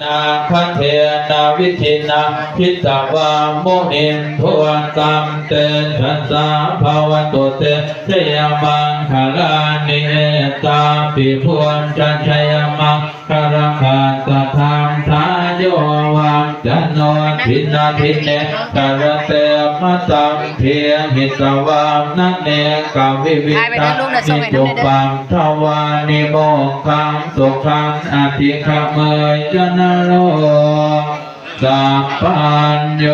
นาคเทนาวิธินาพิตวาโมนินทวนตัมเตทัสสาภาวตุเตชยมังคลานิเอตาปิพวนจันชยมังคารคาตธรรมทายโยวัง จันโนทินาทิเนกรเตมาตังเพียหิตวามนันเนกาวิวิตานิจุปังทวานิโมกังสุขังอธิขเมยจนโลสัพพัญโย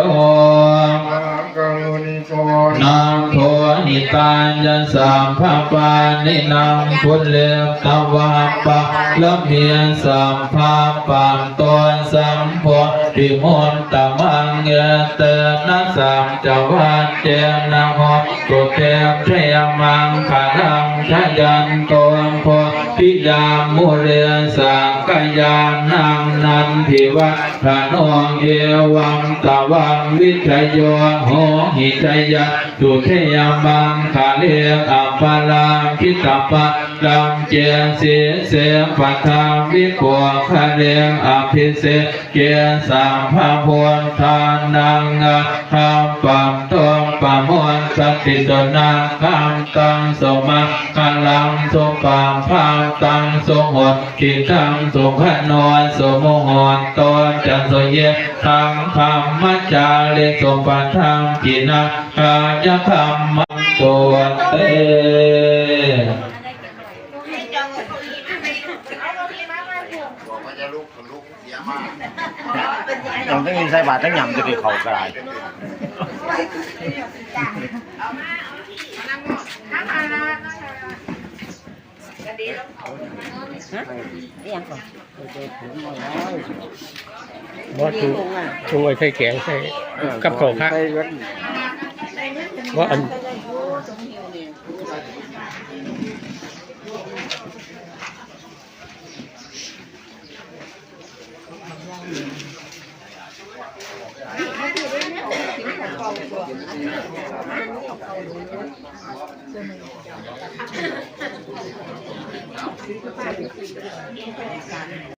โทหิตายัสสัมภปานินังพุทธเลตวะปะละเมียสัมภาปังตัวสัมโพธิมนตมังเยเตนะสัมจวัจเจนะโหตุเตเทยมังขารังชยันตัวโพธิยามุเรสังกายานังนันทิวัฒนองเอวังตวังวิทยโยโหหิตยะตุเทยมังขาเลอัปปาลาคิตปะลังเจเสเสปัทาวิปัวคะเรอภิเสเกสัมภาพวนทานังอะหัมปัมตองปะมวนสติตนาคัมตังสมาคลังสุปัมพังตังสงหดกิตังสุขนอนสมุหอนตอนจันโสเยทังธรรมจาริสมปัทังกินาคายธรรม ตัวเตบอกว่าจะลุกก็ลุกเสียมากยังต้องยินใส่บาตรทั้งยำจะไปเขากระไรว่าถุงถุงไว้ใส่แกงใส่กับข้าวค่ะว่าอัน สาธุมายังพันเตวิสุวิสุรัตนาชายาติ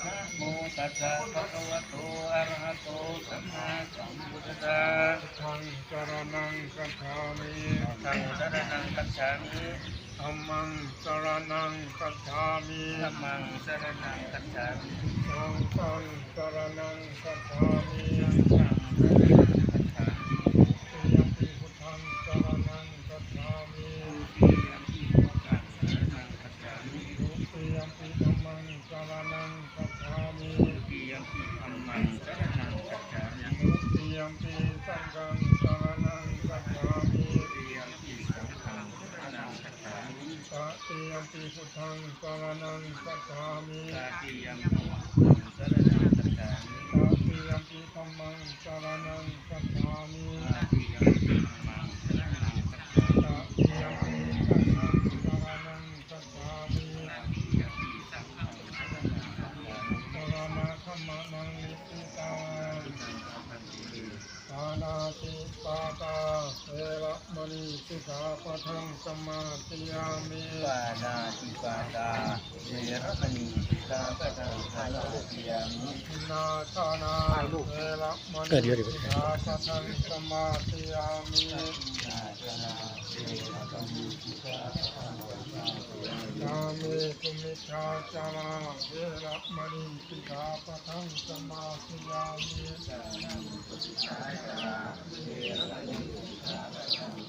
ดุติยมปีมายังพันเตะตะสหปัญจศีลานิยจามะนะโมตัสสะภะคะวะโตอะระหะโตสัมมาสัมพุทธัสสะตะตะระหะโตสัมมาสัมพุทธัสสะนะโมตัสสะตะตสัมมาสัมพุทธัสสะทังสรนังกัจฉามิทังสรณังกัจฉามิธัมมังสรนังกัจฉามิธัมมังสรณังกัจฉามิสังฆังสรนังกัจฉามิ ธัมมังสรณังคัจฉามิ ติยมปิพุทธังสรนังกัจฉามิ ธัมมังสรณังคัจฉามิ ทุติยมปิธัมมังสรนังกัจฉามิ ทุติยมปิธัมมังสรณังคัจฉามิ ทุติยมปิสังฆังสรนังกัจฉามิ ทุติยมปิสังฆังสรณังคัจฉามิ ตติยมปิพุทธังสรนังกัจฉามิตาติยมปิสรณังคัจฉามิตติยมปิธัมมังสรนังกัจฉามิตาติยมปิธัมมังสรณังคัจฉามิตติยมปิสังฆังสรนังกัจฉามิตาติยมปิสังฆังสรณังคัจฉามิสรณะธรรมนังนิพพิตังตังสัพพะติสปานาติปาตาเว ระมณีสิกขาปะทังสมาธิยามิปานาติปาตาเวรมณีสิกขาปะทังสมาธิยามิทินาทานาเวรมณีเออเดี๋ยวเดี๋ยวสิกขาปะทังสมาธิยามิยามิสุมิชาจามาเวระมณีสิกขาปะทังสมาธิยามิยาวาทาเวระมณีสิกขาปะทังสมาธิยามิ